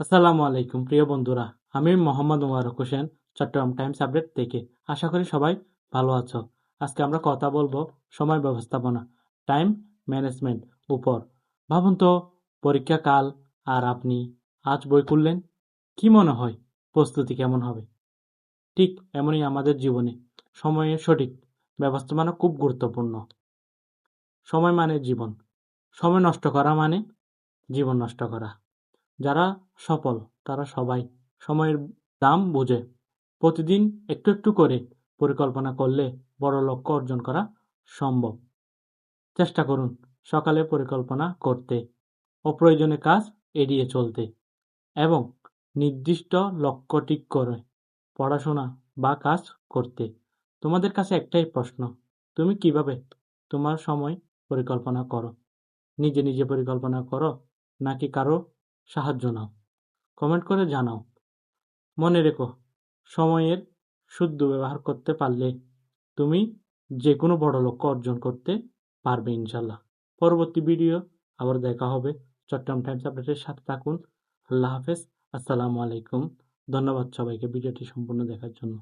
আসসালামু আলাইকুম, প্রিয় বন্ধুরা। আমি মোহাম্মদ মুবারক হোসেন, চট্টগ্রাম টাইমস আপডেট থেকে। আশা করি সবাই ভালো আছো। আজকে আমরা কথা বলব সময় ব্যবস্থাপনা, টাইম ম্যানেজমেন্ট উপর। ভাবুন তো, পরীক্ষা কাল, আর আপনি আজ বই খুললেন, কি মনে হয় প্রস্তুতি কেমন হবে? ঠিক এমনই আমাদের জীবনে। সময়ের সঠিক ব্যবস্থাপনা খুব গুরুত্বপূর্ণ। সময় মানে জীবন। সময় নষ্ট করা মানে জীবন নষ্ট করা। যারা সফল, তারা সবাই সময়ের দাম বোঝে। প্রতিদিন একটু একটু করে পরিকল্পনা করলে বড় লক্ষ্য অর্জন করা সম্ভব। চেষ্টা করুন সকালে পরিকল্পনা করতে, অপ্রয়োজনীয় কাজ এড়িয়ে চলতে এবং নির্দিষ্ট লক্ষ্য ঠিক করে পড়াশোনা বা কাজ করতে। তোমাদের কাছে একটাই প্রশ্ন, তুমি কীভাবে তোমার সময় পরিকল্পনা করো? নিজে নিজে পরিকল্পনা করো নাকি কারও সাহায্য নাও। কমেন্ট করে জানাও। মনে রেখো, সময়ের শুদ্ধ ব্যবহার করতে পারলে তুমি যে কোনো বড় লক্ষ্য অর্জন করতে পারবে ইনশাল্লাহ পরবর্তী ভিডিও আবার দেখা হবে। চট্টগ্রাম টাইমস আপডেটের সাথে থাকুন। আল্লাহ হাফেজ। আসসালামু আলাইকুম। ধন্যবাদ সবাইকে ভিডিওটি সম্পূর্ণ দেখার জন্য।